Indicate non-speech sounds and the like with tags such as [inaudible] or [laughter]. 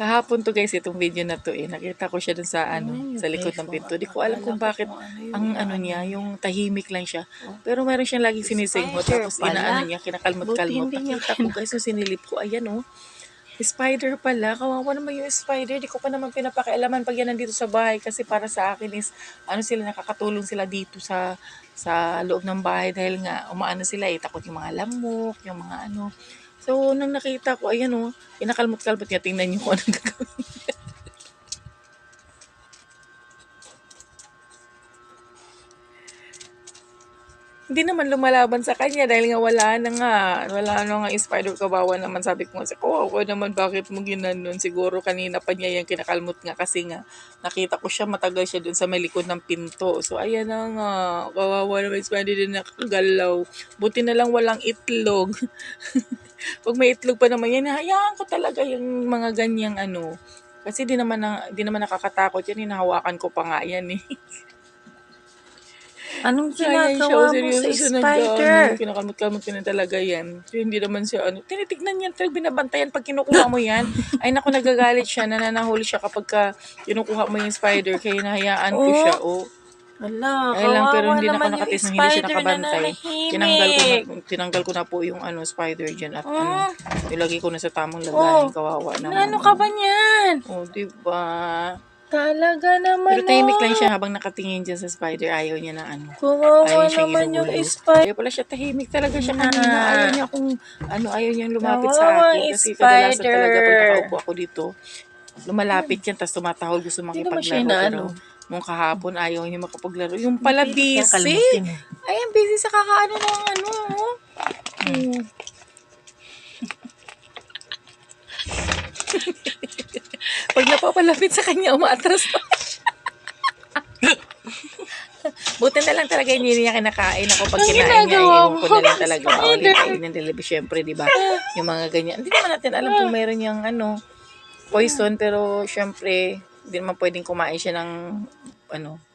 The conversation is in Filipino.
Kahapon to guys, itong video na to eh. Nakita ko siya dun sa ano, sa likod ng pinto. Di ko alam kung bakit ano ang ano niya, yung tahimik lang siya. Pero meron siyang laging sinisinghot. Tapos inaano niya, kinakalmot-kalmot. Nakita ko guys, yung sinilip ko, ayan oh. Spider pala. Kawawa naman yung spider. Di ko pa naman pinapakialaman pag yan nandito sa bahay. Kasi para sa akin is, ano sila, nakakatulong sila dito sa sa loob ng bahay dahil nga umaano sila eh, takot yung mga lamok, yung mga ano. So, nang nakita ko, ayan oh, kinakalmot-kalmot niya, tingnan niyo kung anong [laughs] gagawin. Hindi naman lumalaban sa kanya dahil nga wala na nga. Wala na nga spider kawawa naman. Sabi ko nga sa kawawa naman bakit mo ginanon. Siguro kanina pa niya yung kinakalmot nga kasi nga nakita ko siya matagal siya dun sa may likod ng pinto. So ayan na nga. Kawawa naman spider din nakagalaw. Buti na lang walang itlog. [laughs] Pag may itlog pa naman yan, hayaan ko talaga yung mga ganyang ano. Kasi di naman, na, di naman nakakatakot yan. Hinahawakan ko pa nga yan eh. [laughs] Anong ginagawa mo sa spider? Kinakalmot-kalmot ka na talaga yan. So, hindi naman siya, ano, tinitignan yan, talagang binabantayan pag kinukuha mo yan. [laughs] Ay, naku, nagagalit siya, nananahuli siya kapag ka kinukuha mo yung spider, kaya nahayaan ko Oh, siya, oh. Wala, Ay lang, pero hindi na ako nakatis nang hindi siya nakabantay. Tinanggal ko na, tinanggal ko na po yung ano, spider dyan at Oh. ano, nilagay ko na sa tamang Oh, lagayan, kawawa naman. ano ka ba niyan? Oh, diba? Talaga naman, Pero tahimik lang siya habang nakatingin dyan sa spider, ayaw niya na ano. Siya naman yung spider. Kaya pala siya tahimik talaga siya Na. kanina. Ayaw niya kung ano, ayaw niyang lumapit sa Kawawa akin. yung Kasi kadalasan spider. talaga pag nakaupo ako dito, lumalapit yan, tapos tumatahol gusto Hindi makipaglaro. inaano. Pero nung kahapon, ayaw niya makapaglaro. Yung pala busy. Kalmutin mo. Ayan, busy sa kakaano ng ano. oh. Hmm. [laughs] Napapalapit sa kanya, umaatras pa. Buti na lang talaga hindi niya kinakain ako pag kinain niya. Iwan ko na lang talaga. Spider. yung kainin nila. Siyempre, di ba? Yung mga ganyan. Hindi naman natin alam kung meron yung ano, poison. Pero, syempre, hindi naman pwedeng kumain siya ng, ano,